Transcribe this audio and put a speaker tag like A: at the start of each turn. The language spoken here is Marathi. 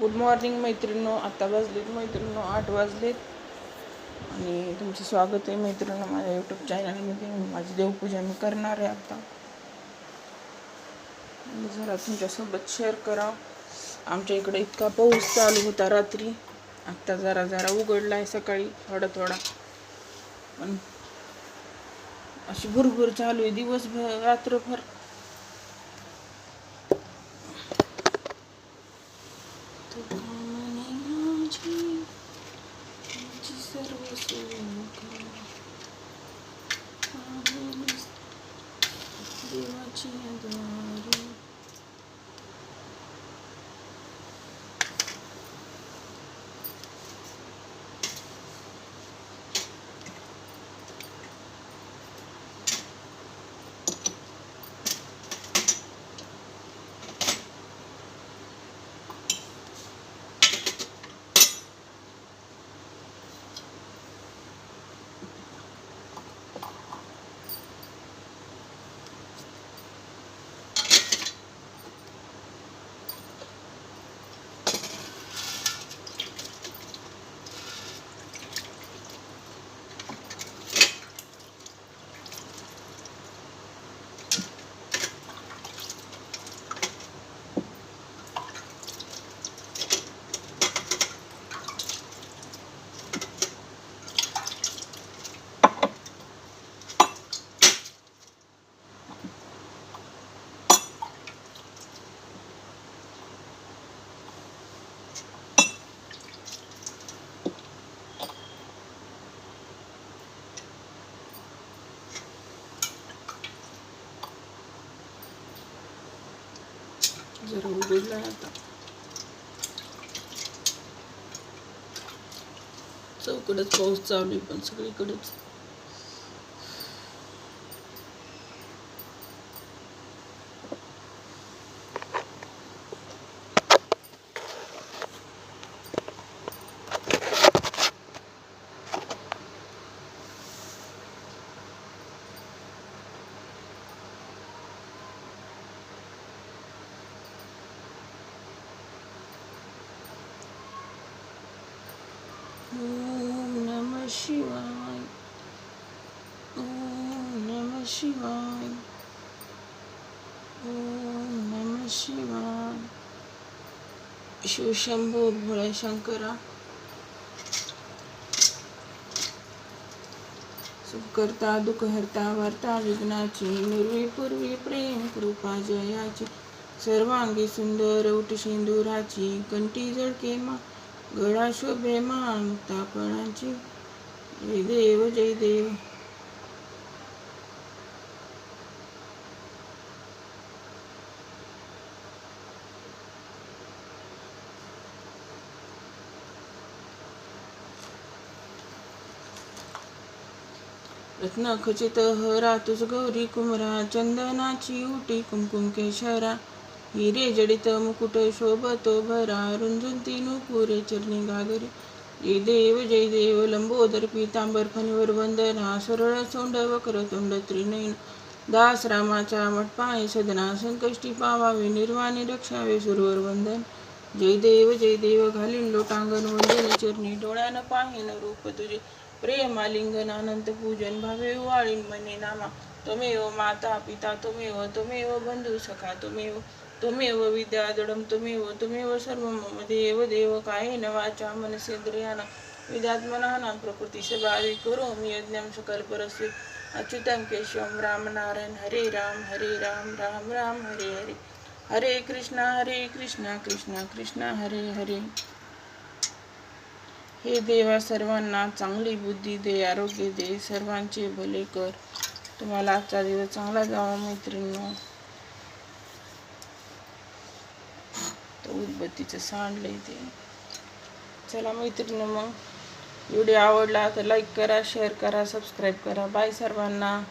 A: Good morning मैत्रिणीनो. आत्ता वाजलेत मैत्रिणीनो आठ वाजलेत. आणि तुमचं स्वागत आहे मैत्रिणीनो माझ्या यूट्यूब चॅनलमध्ये माझी देवपूजा मी करणार आहे आता. जरा तुमच्यासोबत शेअर करा. आमच्या इकडे इतका पाऊस चालू होता रात्री. आत्ता जरा जरा उघडला आहे सकाळी थोडा थोडा पण अशी भुरभुर चालू आहे दिवसभर रात्रभर तुका म्हणे माझी माझी सर्व सुख आहेस जरा उघडला आता. चौकडच पाऊस चालू आहे पण सगळीकडेच. ओम नमः शिवाय ओम नमः शिवाय ओम नमः शिवाय शिवशंभो भोळे शंकरा सुखकर्ता दुःखहर्ता वार्ता विघ्नाची निर्वी पूर्वी प्रेम कृपा जयाची सर्वांगी सुंदर उठ सिंदुराची कंठी जळके मा गळा शोभे जय देव जय देव रत्न खचित हरातुस गौरी कुमरा चंदनाची उटी कुमकुम केशरा. हिरे जडित मुकुट शोभतो भरा रुंजुंती नुपुरे चरणी गागरे जय देव जय देव लंबोदर पितांबर फणीवर वंदना सरळ सोंड वक्र तोंड त्रिनयन दास रामाच्या मठपाय सदना संकष्टी पावावे निर्वाणी रक्षावे सुरवर वंदन जय देव जय देव घालीन लोटांगण वंदन चरणी डोळ्यानं पाहिन रूप तुझे प्रेम आलिंगन अनंत पूजन भावे वाळीन मने नामा तुम्ही माता पिता तुम्ही त्वमेव बंधू सखा तुम्ही त्वमेव विद्या व त्वमेव त्वमेव सर्व मम देव देव कायेन वाचा मनसेंद्रियाना विद्यात्मनाना प्रकृती स्वभावी करोमि यज्ञं सकलपरस्य अच्युतं केशवं रामनारायण हरे राम हरे राम राम राम हरे हरे। हरे कृष्णा हरे कृष्णा कृष्णा कृष्णा हरे हरे। हे देवा सर्वांना चांगली बुद्धी दे आरोग्य दे सर्वांचे भले कर। तुम्हाला आजचा दिवस चांगला जावा मैत्रिणी उदबत्तीचं सांडलं ते. चला मैत्रिणी मग. व्हिडिओ आवडला तर लाईक करा शेअर करा सबस्क्राईब करा. बाय सर्वांना.